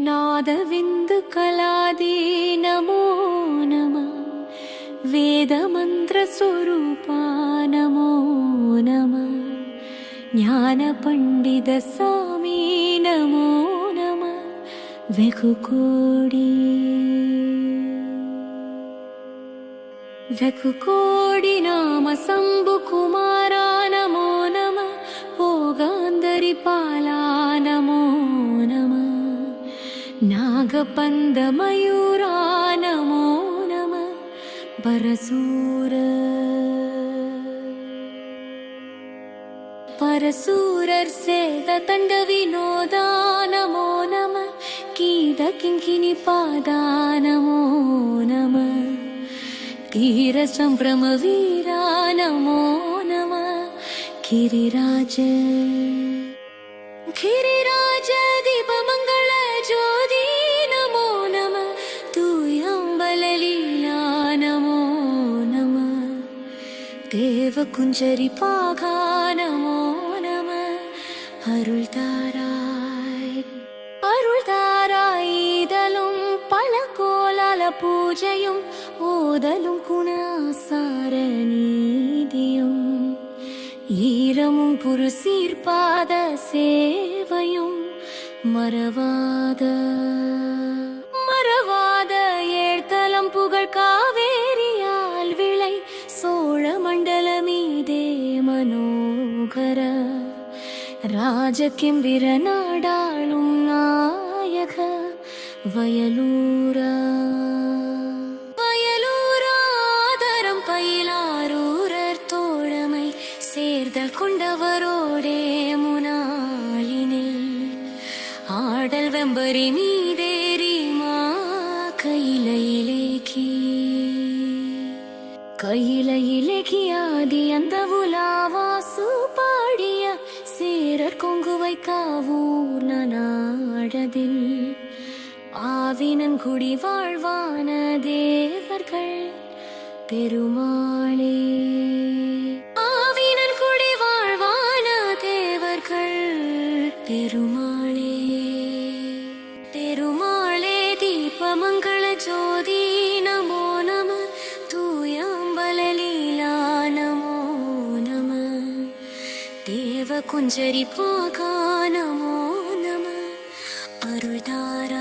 नादविन्दुकलादी नमो। नमः। वेदमन्त्रस्वरूपा नमो नमः। ज्ञानपण्डितस्वामी नमो नमः शम्भुकुमारा नमो नमः। भोगान्धरिपाला नागपन्दमयूरा नमो नम परसूर। परसूरर्सेदतण्डविनोदा नमो नम कीदकिङ्किनिपादा नमो नम धीरसम्भ्रमवीरा नमो नम नमः किरिराजरि தேவகுஞ்சரி பாகா நமோ. நம அருள் தாராய் அருள் தாராய் ஈதலும் பல கோலால பூஜையும் ஓதலும் குணாசார நீதியும். ஈரமும் புருசீர்பாத சேவையும் மறவாத மறவாத மனோகர ராஜகிம்பிர நாடாளும் நாயக வயலூரா. வயலூராதரம் பயிலாரூரர் தோழமை சேர்தல் கொண்டவரோடே முனாலினில் ஆடல் வெம்பரி மீதேறி மா கையிலையிலேக்கி கையிலையிலேக்கி ஆதி அந்த உலாவா சேரர் கொங்குவை காவூர் நாடதில் ஆவினன் குடி வாழ்வான தேவர்கள் பெருமாளே. ेव कुञ्जरि पाका नमो। नमः अरुदार